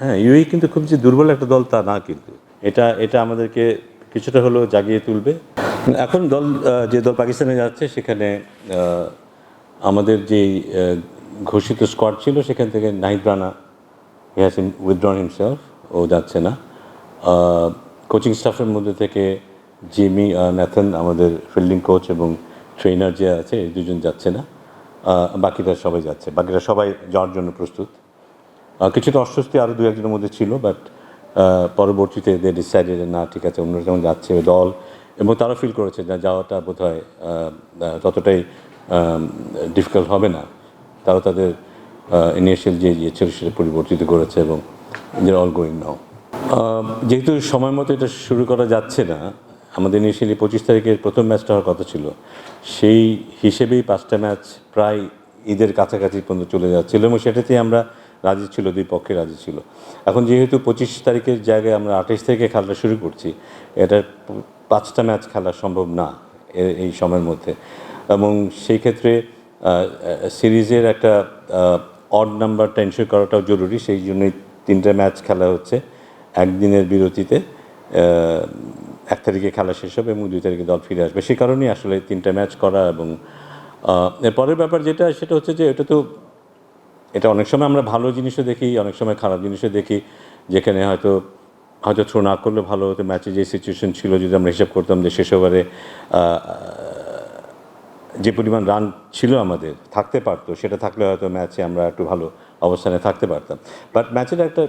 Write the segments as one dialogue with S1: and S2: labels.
S1: হ্যাঁ ইউএই কিন্তু খুব যে দুর্বল একটা দল তা না কিন্তু। এটা এটা আমাদেরকে কিছুটা হলেও জাগিয়ে তুলবে। এখন দল যে দল পাকিস্তানে যাচ্ছে, সেখানে আমাদের যেই ঘোষিত স্কোয়াড ছিল, সেখান থেকে Nahid Rana he has withdrawn himself ও যাচ্ছে না। কোচিং স্টাফের মধ্যে থেকে জিমি ন্যাথন আমাদের ফিল্ডিং কোচ এবং ট্রেনার যে আছে, এই দুজন যাচ্ছে না। বাকিরা সবাই যাচ্ছে। বাকিরা সবাই যাওয়ার জন্য প্রস্তুত। কিছুটা অস্বস্তি আরও দু একজনের মধ্যে ছিল বাট পরবর্তীতে দে ডিসাইডেড না, ঠিক আছে, অন্য যেমন যাচ্ছে দল, এবং তারা ফিল করেছে যে যাওয়াটা বোধ হয় ততটাই ডিফিকাল্ট হবে না। তারা তাদের ইনিশিয়াল যে ইয়ে ছিল সেটা পরিবর্তিত করেছে এবং যে অল গোয়িং নাও যেহেতু সময় মতো এটা শুরু করা যাচ্ছে না, আমাদের ইনিশিয়ালি পঁচিশ তারিখের প্রথম ম্যাচটা হওয়ার কথা ছিল, সেই হিসেবেই পাঁচটা ম্যাচ প্রায় ঈদের কাছাকাছি পর্যন্ত চলে যাচ্ছিল এবং সেটাতেই আমরা রাজি ছিল দুই পক্ষে রাজি ছিল। এখন যেহেতু পঁচিশ তারিখের জায়গায় আমরা আঠাশ তারিখে খেলাটা শুরু করছি এটা পাঁচটা ম্যাচ খেলা সম্ভব না এই সময়ের মধ্যে। এবং সেই ক্ষেত্রে সিরিজের একটা অড নাম্বারটা এনশিওর করাটাও জরুরি সেই জন্যই তিনটা ম্যাচ খেলা হচ্ছে একদিনের বিরতিতে এক তারিখে খেলা শেষ হবে এবং দুই তারিখে দল ফিরে আসবে। সেই কারণেই আসলে তিনটা ম্যাচ করা এবং আহ, এর পরের ব্যাপার যেটা সেটা হচ্ছে যে এটা তো এটা অনেক সময় আমরা ভালো জিনিসও দেখি, অনেক সময় খারাপ জিনিসও দেখি, যেখানে হয়তো হয়তো থ্রো না করলে ভালো হতো ম্যাচে যে সিচুয়েশন ছিল, যদি আমরা হিসাব করতাম যে শেষ ওভারে যে পরিমাণ রান ছিল আমাদের, থাকতে পারতো, সেটা থাকলে হয়তো ম্যাচে আমরা একটু ভালো অবস্থানে থাকতে পারতাম। বাট ম্যাচের একটা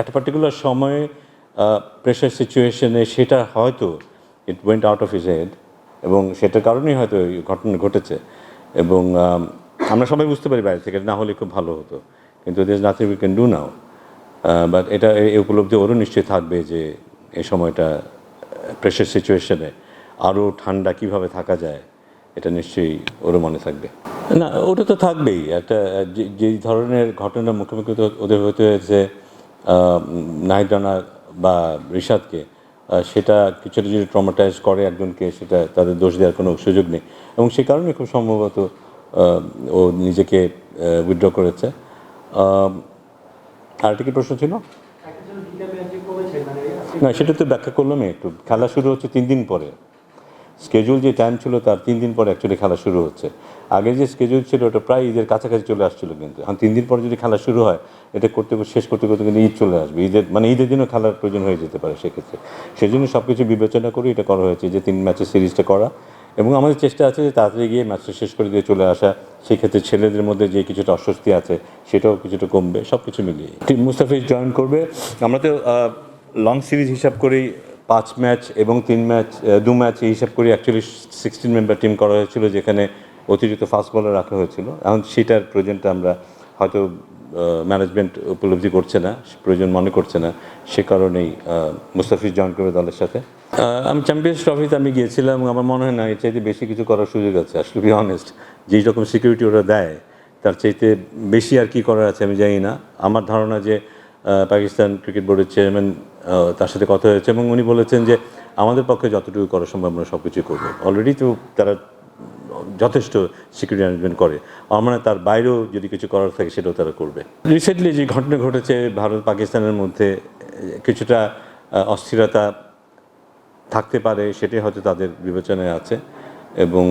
S1: একটা পার্টিকুলার সময়ে প্রেশার সিচুয়েশনে সেটা হয়তো it went out of his head এবং সেটার কারণেই হয়তো ঘটনা ঘটেছে এবং আমরা সবাই বুঝতে পারি বাইরে থেকে না হলে খুব ভালো হতো। কিন্তু this nothing we can do now but এটা এই উপলব্ধি ওরও নিশ্চয়ই থাকবে যে এই সময়টা প্রেশার সিচুয়েশনে আরও ঠান্ডা কীভাবে থাকা যায় এটা নিশ্চয়ই ওরও মনে থাকবে। না ওটা তো থাকবেই। একটা যে- ধরনের ঘটনার মুখোমুখি ওদের হতে হয়েছে আহ, নাহিদ রানা বা রিশাদকে সেটা কিছুটা যদি ট্রমাটাইজ করে একজনকে সেটা তাদের দোষ দেওয়ার কোনো সুযোগ নেই। এবং সে কারণে খুব সম্ভবত ও নিজেকে উইথড্র করেছে। আরেকটা কি প্রশ্ন ছিল? না, সেটা তো ব্যাখ্যা করলাম একটু। খেলা শুরু হচ্ছে তিন দিন পরে। স্কেজুল যে টাইম ছিল তার তিন দিন পরে অ্যাকচুয়ালি খেলা শুরু হচ্ছে। আগে যে স্কেজুল ছিল, ওটা প্রায় ঈদের কাছাকাছি চলে আসছিল কিন্তু। এখন তিন দিন পরে যদি খেলা শুরু হয়, এটা করতে শেষ করতে করতে কিন্তু ঈদ চলে আসবে। ঈদের মানে ঈদের দিনও খেলার প্রয়োজন হয়ে যেতে পারে সেক্ষেত্রে। সেই জন্য সব কিছু বিবেচনা করে এটা করা হয়েছে যে তিন ম্যাচের সিরিজটা করা। এবং আমাদের চেষ্টা আছে যে তাড়াতাড়ি গিয়ে ম্যাচটা শেষ করে দিয়ে চলে আসা। সেই ক্ষেত্রে ছেলেদের মধ্যে যে কিছুটা অস্বস্তি আছে, সেটাও কিছুটা কমবে সব কিছু মিলিয়ে। টিম মুস্তাফিজ জয়েন করবে। আমরা তো লং সিরিজ হিসাব করেই পাঁচ ম্যাচ এবং তিন ম্যাচ দু ম্যাচ এই হিসাব করে। অ্যাকচুয়ালি সিক্সটিন মেম্বার টিম করা হয়েছিল, যেখানে অতিরিক্ত ফাস্ট বলার রাখা হয়েছিল। এখন সেটার প্রয়োজনটা আমরা হয়তো ম্যানেজমেন্ট উপলব্ধি করছে না, প্রয়োজন মনে করছে না, সে কারণেই মুস্তাফিজ জয়েন করবে দলের সাথে। আমি চ্যাম্পিয়ন্স ট্রফিতে আমি গিয়েছিলাম, আমার মনে হয় না, এর চাইতে বেশি কিছু করার সুযোগ আছে, আসলে বি অনেস্ট যেই রকম সিকিউরিটি ওরা দেয়, তার চাইতে বেশি আর কি করার আছে আমি জানি না। আমার ধারণা যে পাকিস্তান ক্রিকেট বোর্ডের চেয়ারম্যান তার সাথে কথা হয়েছে এবং উনি বলেছেন যে, আমাদের পক্ষে যতটুকু করা সম্ভব আমরা সব কিছুই করব। অলরেডি তো তারা যথেষ্ট সিকিউরিটি অ্যারেঞ্জমেন্ট করে। আমার তার বাইরেও যদি কিছু করার থাকে, সেটাও তারা করবে। রিসেন্টলি যে ঘটনা ঘটেছে ভারত পাকিস্তানের মধ্যে, কিছুটা অস্থিরতা থাকতে পারে, সেটাই হয়তো তাদের বিবেচনায় আছে। এবং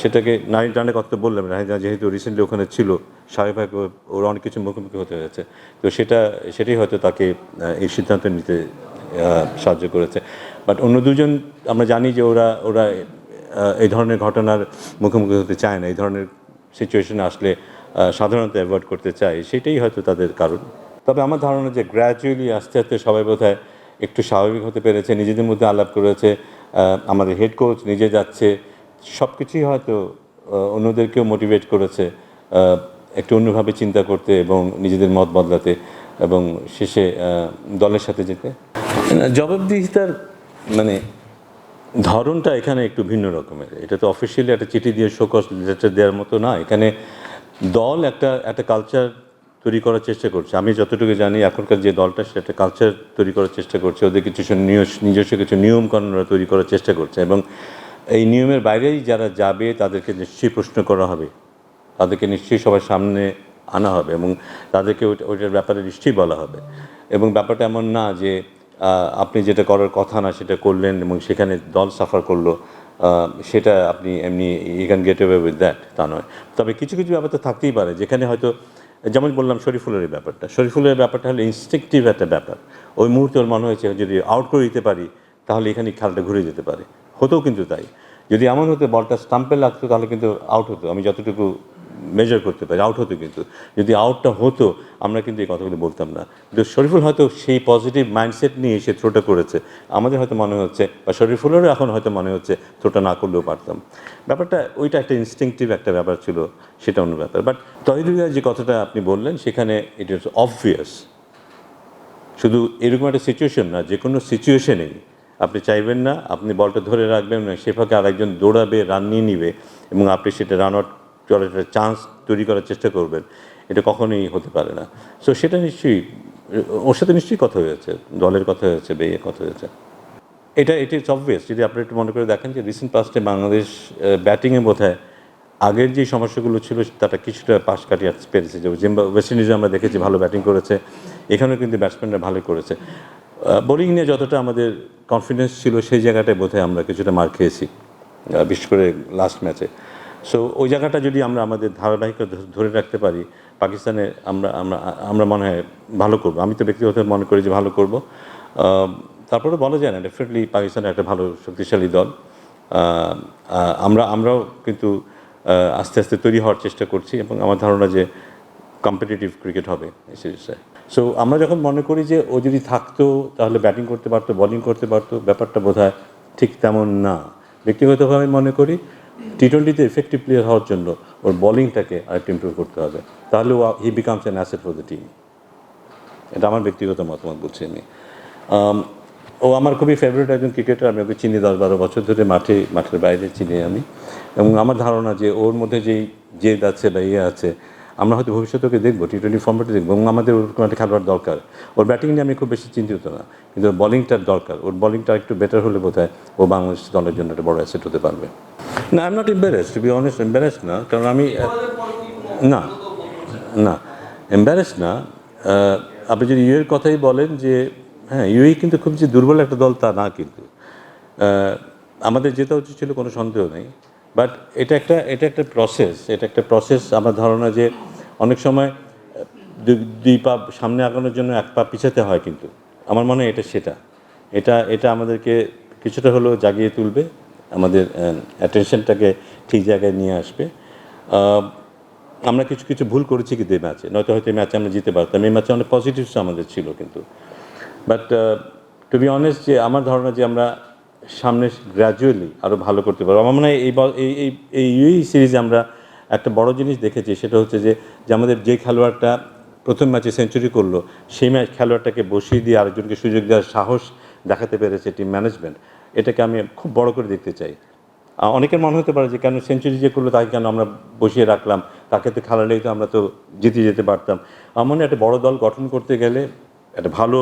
S1: সেটাকে নারী টানে কথা বললাম নারী যেহেতু রিসেন্টলি ওখানে ছিল স্বাভাবিক ওর অনেক কিছু মুখোমুখি হতে হয়েছে। তো সেটা, সেটাই হয়তো তাকে এই সিদ্ধান্ত নিতে সাহায্য করেছে। বাট অন্য দুজন, আমরা জানি যে ওরা ওরা এই ধরনের ঘটনার মুখোমুখি হতে চায় না, এই ধরনের সিচুয়েশনে আসলে সাধারণত অ্যাভয়েড করতে চায়, সেটাই হয়তো তাদের কারণ। তবে আমার ধারণা যে গ্র্যাজুয়ালি আস্তে আস্তে সবাই বোধ একটু স্বাভাবিক হতে পেরেছে, নিজেদের মধ্যে আলাপ করেছে আমাদের হেড কোচ নিজে যাচ্ছে সব কিছুই হয়তো অন্যদেরকেও মোটিভেট করেছে একটু অন্যভাবে চিন্তা করতে এবং নিজেদের মত বদলাতে এবং শেষে দলের সাথে যেতে। জবাবদিহিতার মানে ধরনটা এখানে একটু ভিন্ন রকমের। এটা তো অফিসিয়ালি একটা চিঠি দিয়ে শোকস লেটার দেওয়ার মতো না। এখানে দল একটা একটা কালচার তৈরি করার চেষ্টা করছে। আমি যতটুকু জানি, এখনকার যে দলটা সেটা কালচার তৈরি করার চেষ্টা করছে। ওদের কিছু নিজস্ব কিছু নিয়ম কানুন তৈরি করার চেষ্টা করছে। এবং এই নিয়মের বাইরেই যারা যাবে, তাদেরকে নিশ্চয়ই প্রশ্ন করা হবে। তাদেরকে নিশ্চয়ই সবার সামনে আনা হবে এবং তাদেরকে ওইটা- ওইটার ব্যাপারে নিশ্চয়ই বলা হবে। এবং ব্যাপারটা এমন না যে আপনি যেটা করার কথা না সেটা করলেন এবং সেখানে দল সাফার করল সেটা আপনি এমনি you can get away with that, তা নয়। তবে কিছু কিছু ব্যাপার তো থাকতেই পারে, যেখানে হয়তো, যেমন বললাম শরীফুলের ব্যাপারটা। শরীফুলের ব্যাপারটা হলো ইনস্টিংটিভ একটা ব্যাপার। ওই মুহূর্তে ওর মনে হয়েছে যদি আউট করে দিতে পারি, তাহলে এখানে খেলাটা ঘুরে যেতে পারে। হতেও কিন্তু তাই। যদি এমন হতো বলটা স্টাম্পে লাগতো, তাহলে কিন্তু আউট হতো। আমি যতটুকু মেজার করতে পারি আউট হতো কিন্তু। যদি আউটটা হতো, আমরা কিন্তু এই কথাগুলো বলতাম না। কিন্তু শরীফুল হয়তো সেই পজিটিভ মাইন্ডসেট নিয়ে সে থ্রোটা করেছে। আমাদের হয়তো মনে হচ্ছে, বা শরীফুলেরও এখন হয়তো মনে হচ্ছে থ্রোটা না করলেও পারতাম। ব্যাপারটা ওইটা একটা ইনস্টিংটিভ একটা ব্যাপার ছিল, সেটা অন্য ব্যাপার। বাট তহিদুল্লাহ যে কথাটা আপনি বললেন, সেখানে ইট ইজ অবভিয়াস শুধু এরকম একটা সিচুয়েশন না যে কোনো সিচুয়েশনেই আপনি চাইবেন না, আপনি বলটা ধরে রাখবেন না সে ফাঁকে আরেকজন দৌড়াবে রান নিয়ে নিবে, এবং আপনি সেটা রান আউট করার একটা চান্স তৈরি করার চেষ্টা করবেন। এটা কখনোই হতে পারে না। সো সেটা নিশ্চয়ই, ওর সাথে নিশ্চয়ই কথা হয়েছে, দলের কথা হয়েছে বেয়ে কথা হয়েছে। এটা ইজ অবভিয়াস যদি আপনি একটু মনে করে দেখেন যে রিসেন্ট পাস্টে বাংলাদেশ ব্যাটিংয়ে বোধ হয় আগের যে সমস্যাগুলো ছিল, তাটা কিছুটা পাশ কাটিয়ে আসতে পেরেছে। যে জিম্বা ওয়েস্ট ইন্ডিজে আমরা দেখেছি ভালো ব্যাটিং করেছে, এখানেও কিন্তু ব্যাটসম্যানরা ভালো করেছে। বোলিং নিয়ে যতটা আমাদের কনফিডেন্স ছিল, সেই জায়গাটায় বোধহয় আমরা কিছুটা মার খেয়েছি বিশেষ করে লাস্ট ম্যাচে সো ওই জায়গাটা যদি আমরা আমাদের ধারাবাহিকতা ধরে রাখতে পারি, পাকিস্তানে আমরা আমরা আমরা মনে হয় ভালো করব। আমি তো ব্যক্তিগতভাবে মনে করি যে ভালো করব। তারপরে বলা যায় না ডেফিনেটলি পাকিস্তান একটা ভালো শক্তিশালী দল। আমরা, আমরাও কিন্তু আস্তে আস্তে তৈরি হওয়ার চেষ্টা করছি এবং আমার ধারণা যে কম্পিটিটিভ ক্রিকেট হবে এই সিরিজে সো আমরা যখন মনে করি যে ও যদি থাকতো, তাহলে ব্যাটিং করতে পারতো বোলিং করতে পারতো, ব্যাপারটা বোধ ঠিক তেমন না। ব্যক্তিগতভাবে মনে করি টি টোয়েন্টিতে এফেক্টিভ প্লেয়ার হওয়ার জন্য ওর বলিংটাকে আরেকটু ইম্প্রুভ করতে হবে। তাহলে ও he becomes an asset for the team এটা আমার ব্যক্তিগত মতামত বলছি আমি। ও আমার খুবই ফেভারিট একজন ক্রিকেটার আমি ওকে চিনি দশ বারো বছর ধরে, মাঠে, মাঠের বাইরে চিনি আমি। এবং আমার ধারণা যে ওর মধ্যে যেই জেদ আছে বা ইয়ে আছে আমরা হয়তো ভবিষ্যতে ওকে দেখব টি টোয়েন্টি ফর্মেটে দেখব, এবং আমাদের ওরকম একটা খেলোয়াড় দরকার। ওর ব্যাটিং নিয়ে আমি খুব বেশি চিন্তিত না, কিন্তু ওর বলিংটার দরকার। ওর বলিংটা একটু বেটার হলে বোধ ও বাংলাদেশ দলের জন্য একটা বড় অ্যাসেট হতে পারবে। না I am not embarrass to be honest embarrass না, কারণ আমি না না এম্বারেস না। আপনি যদি ইউএর কথাই বলেন যে হ্যাঁ ইউএই কিন্তু খুব যে দুর্বল একটা দল তা না কিন্তু। আমাদের যেটা উচিত ছিল কোনো সন্দেহ নেই। বাট এটা একটা এটা একটা প্রসেস এটা একটা প্রসেস আমার ধারণা যে অনেক সময়, দুই পা সামনে আগানোর জন্য এক পা পিছাতে হয় কিন্তু। আমার মনে হয় এটা সেটা। এটা এটা আমাদেরকে কিছুটা হলেও জাগিয়ে তুলবে, আমাদের অ্যাটেনশনটাকে ঠিক জায়গায় নিয়ে আসবে। আমরা কিছু কিছু ভুল করেছি কিন্তু এই ম্যাচে। নয়তো হয়তো এই ম্যাচে আমরা জিতে পারতাম। এই ম্যাচে অনেক পজিটিভস আমাদের ছিল কিন্তু। বাট টু বি অনেস্ট যে আমার ধারণা যে আমরা সামনে গ্র্যাজুয়ালি আরও ভালো করতে পারব। আমার মনে হয় এই এই এই সিরিজে আমরা একটা বড় জিনিস দেখেছি, সেটা হচ্ছে যে যে আমাদের যে খেলোয়াড়টা প্রথম ম্যাচে সেঞ্চুরি করল, সেই ম্যাচ খেলোয়াড়টাকে বসিয়ে দিয়ে আরেকজনকে সুযোগ দেওয়ার সাহস দেখাতে পেরেছে টিম ম্যানেজমেন্ট এটাকে আমি খুব বড় করে দেখতে চাই। অনেকের মনে হতে পারে যে, কেন সেঞ্চুরি যে করল, তাকে কেন আমরা বসিয়ে রাখলাম? তাকে তো খেলালেই তো আমরা তো জিতে যেতে পারতাম। আমার মনে একটা বড় দল গঠন করতে গেলে একটা ভালো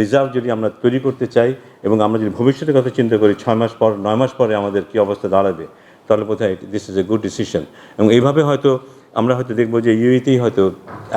S1: রিজার্ভ যদি আমরা তৈরি করতে চাই এবং আমরা যদি ভবিষ্যতের কথা চিন্তা করি, ছয় মাস পর, নয় মাস পরে আমাদের কী অবস্থা দাঁড়াবে, তাহলে বোধহয় this is a good decision এবং এইভাবে হয়তো আমরা হয়তো দেখব যে ইউইতেই হয়তো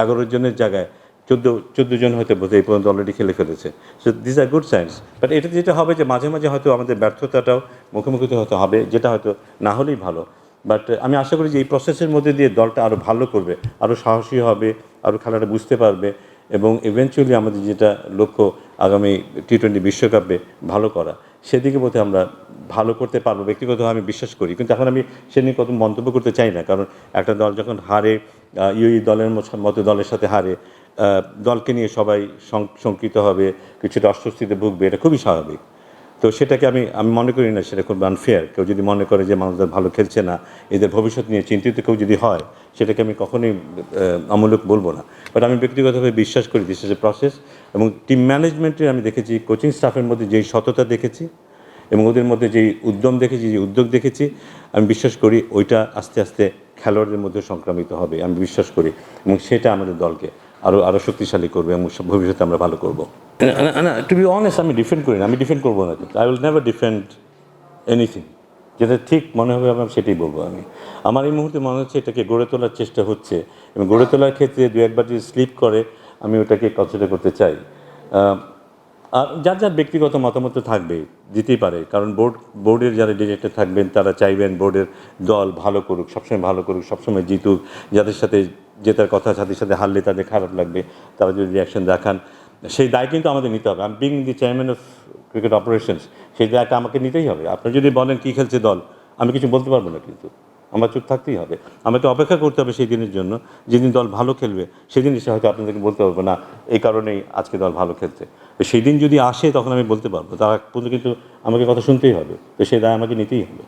S1: এগারো জনের জায়গায় চোদ্দ চোদ্দ জন হয়তো বোধহয় এই পর্যন্ত অলরেডি খেলে ফেলেছে। So this are good signs but এটা যেটা হবে যে মাঝে মাঝে হয়তো আমাদের ব্যর্থতাটাও মুখোমুখি হয়তো হবে, যেটা হয়তো না হলেই ভালো। বাট আমি আশা করি যে এই প্রসেসের মধ্যে দিয়ে দলটা আরও ভালো করবে আরও সাহসী হবে আরও খেলাটা বুঝতে পারবে এবং ইভেনচুয়ালি আমাদের যেটা লক্ষ্য আগামী টি টোয়েন্টি বিশ্বকাপে ভালো করা। সেদিকে বোধহয় আমরা ভালো করতে পারব ব্যক্তিগতভাবে আমি বিশ্বাস করি। কিন্তু এখন আমি সে নিয়ে কত মন্তব্য করতে চাই না কারণ একটা দল যখন হারে ইউই দলের মতো- দলের সাথে হারে দলকে নিয়ে সবাই শঙ্ক- শঙ্কিত হবে কিছুটা অস্বস্তিতে ভুগবে এটা খুবই স্বাভাবিক। তো সেটাকে আমি আমি মনে করি না সেটা খুব আনফেয়ার কেউ যদি মনে করে যে মানুষদের ভালো খেলছে না এদের ভবিষ্যৎ নিয়ে চিন্তিত কেউ যদি হয় সেটাকে আমি কখনোই আহ, অমূলক বলব না। বাট আমি ব্যক্তিগতভাবে বিশ্বাস করি দিস ইজ এ প্রসেস এবং টিম ম্যানেজমেন্টে আমি দেখেছি কোচিং স্টাফের মধ্যে যেই সততা দেখেছি এবং ওদের মধ্যে যেই উদ্যম দেখেছি যে উদ্যোগ দেখেছি, আমি বিশ্বাস করি ওইটা আস্তে আস্তে খেলোয়াড়দের মধ্যে সংক্রামিত হবে, আমি বিশ্বাস করি। এবং সেটা আমাদের দলকে আরও আরও শক্তিশালী করবে এবং ভবিষ্যতে আমরা ভালো করব। না টু বি অনেস্ট আমি ডিফেন্ড করি না, আমি ডিফেন্ড করব না কিন্তু। I will never defend anything যেটা ঠিক মনে হবে আমার, সেটাই বলব আমি। আমার এই মুহূর্তে মনে হচ্ছে এটাকে গড়ে তোলার চেষ্টা হচ্ছে। এবং গড়ে তোলার ক্ষেত্রে দু একবার যদি স্লিপ করে আমি ওটাকে কনসিডার করতে চাই। আর যার যার ব্যক্তিগত মতামত তো থাকবেই দিতেই পারে। কারণ বোর্ড বোর্ডের যারা ডিরেক্টর থাকবেন, তারা চাইবেন বোর্ডের দল ভালো করুক, সবসময় ভালো করুক, সবসময় জিতুক। যাদের সাথে জেতার কথা তাদের সাথে হারলে তাদের খারাপ লাগবে, তারা যদি রিয়াকশন দেখান, সেই দায় কিন্তু আমাদের নিতে হবে। আমি being the chairman of cricket operations সেই দায়টা আমাকে নিতেই হবে। আপনি যদি বলেন কী খেলছে দল, আমি কিছু বলতে পারব না কিন্তু। আমার চুপ থাকতেই হবে। আমাকে অপেক্ষা করতে হবে সেই দিনের জন্য, যেদিন দল ভালো খেলবে, সেদিন এসে হয়তো আপনাদেরকে বলতে পারব, না, এই কারণেই আজকে দল ভালো খেলছে। তো সেই দিন যদি আসে, তখন আমি বলতে পারব। তার কিন্তু আমাকে কথা শুনতেই হবে। তো সেই দায় আমাকে নিতেই হবে।